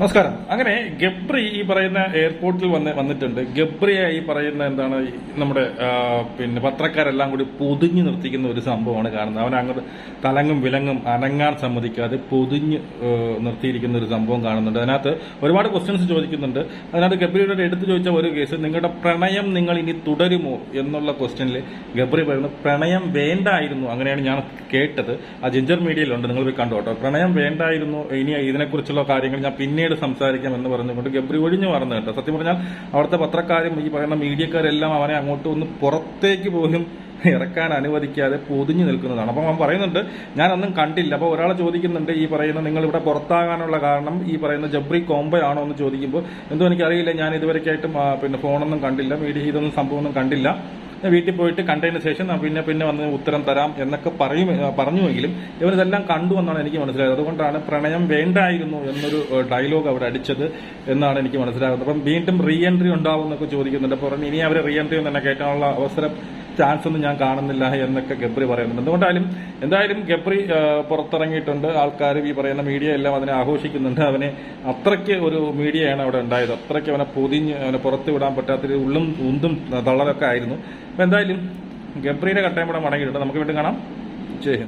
നമസ്കാരം. അങ്ങനെ ഗബ്രി ഈ പറയുന്ന എയർപോർട്ടിൽ വന്ന് വന്നിട്ടുണ്ട്. ഗബ്രിയെ ഈ പറയുന്ന എന്താണ് നമ്മുടെ പിന്നെ പത്രക്കാരെല്ലാം കൂടി പൊതിഞ്ഞു നിർത്തിക്കുന്ന ഒരു സംഭവമാണ് കാണുന്നത്. അവൻ അങ്ങോട്ട് തലങ്ങും വിലങ്ങും അനങ്ങാൻ സമ്മതിക്കാതെ പൊതിഞ്ഞ് നിർത്തിയിരിക്കുന്ന ഒരു സംഭവം കാണുന്നുണ്ട്. അതിനകത്ത് ഒരുപാട് ക്വസ്റ്റ്യൻസ് ചോദിക്കുന്നുണ്ട്. അതിനകത്ത് ഗബ്രിയുടെ എടുത്തു ചോദിച്ച ഒരു കേസ് നിങ്ങളുടെ പ്രണയം നിങ്ങൾ ഇനി തുടരുമോ? എന്നുള്ള ക്വസ്റ്റ്യനിൽ ഗബ്രി പറയുന്നത് പ്രണയം വേണ്ടായിരുന്നു. അങ്ങനെയാണ് ഞാൻ കേട്ടത്. ആ ജിഞ്ചർ മീഡിയയിലുണ്ട്. നിങ്ങൾ പോയി കണ്ടു കേട്ടോ. പ്രണയം വേണ്ടായിരുന്നു. ഇനി ഇതിനെക്കുറിച്ചുള്ള കാര്യങ്ങൾ ഞാൻ പിന്നീട് സംസാരിക്കാം എന്ന് പറഞ്ഞുകൊണ്ട് ഗബ്രി ഒഴിഞ്ഞു മാറുന്നു കേട്ടോ. സത്യം പറഞ്ഞാൽ അവിടുത്തെ പത്രക്കാരും ഈ പറയുന്ന മീഡിയക്കാരെല്ലാം അവനെ അങ്ങോട്ട് ഒന്ന് പുറത്തേക്ക് പോലും ഇറക്കാൻ അനുവദിക്കാതെ പൊതിഞ്ഞു നിൽക്കുന്നതാണ്. അപ്പം അവൻ പറയുന്നുണ്ട് ഞാനൊന്നും കണ്ടില്ല. അപ്പോൾ ഒരാൾ ചോദിക്കുന്നുണ്ട് ഈ പറയുന്ന നിങ്ങൾ ഇവിടെ പുറത്താകാനുള്ള കാരണം ഈ പറയുന്ന ജബ്രി കോംബോ ആണോ എന്ന് ചോദിക്കുമ്പോൾ എന്തോ എനിക്കറിയില്ല ഞാൻ ഇതുവരെയായിട്ടും പിന്നെ ഫോണൊന്നും കണ്ടില്ല മീഡിയ ഇതൊന്നും സംഭവമൊന്നും കണ്ടില്ല. വീട്ടിൽ പോയിട്ട് കണ്ടതിന് ശേഷം പിന്നെ പിന്നെ വന്ന് ഉത്തരം തരാം എന്നൊക്കെ പറയും പറഞ്ഞുവെങ്കിലും ഇവരിതെല്ലാം കണ്ടു എന്നാണ് എനിക്ക് മനസ്സിലായത്. അതുകൊണ്ടാണ് പ്രണയം വേണ്ടായിരുന്നു എന്നൊരു ഡയലോഗ് അവിടെ അടിച്ചത് എന്നാണ് എനിക്ക് മനസ്സിലാകുന്നത്. അപ്പം വീണ്ടും റീ എൻട്രി ഉണ്ടാവും എന്നൊക്കെ ചോദിക്കുന്നുണ്ട്. അപ്പോൾ ഇനി അവർ റീ എൻട്രി തന്നെ കയറ്റാനുള്ള അവസരം ചാൻസ് ഒന്നും ഞാൻ കാണുന്നില്ല എന്നൊക്കെ ഗബ്രി പറയുന്നുണ്ട്. എന്തുകൊണ്ടായാലും എന്തായാലും ഗബ്രി പുറത്തിറങ്ങിയിട്ടുണ്ട്. ആൾക്കാർ ഈ പറയുന്ന മീഡിയ എല്ലാം അതിനെ ആഘോഷിക്കുന്നുണ്ട്. അവനെ അത്രയ്ക്ക് ഒരു മീഡിയയാണ് അവിടെ ഉണ്ടായത്. അത്രയ്ക്ക് അവനെ പൊതിഞ്ഞ് അവനെ പുറത്ത് വിടാൻ പറ്റാത്ത ഉള്ളും ഉന്തും തളരൊക്കെ ആയിരുന്നു. അപ്പൊ എന്തായാലും ഗബ്രീനെ കട്ടയം കൂടെ മടങ്ങിയിട്ടുണ്ട്. നമുക്ക് വീണ്ടും കാണാം. ജയ്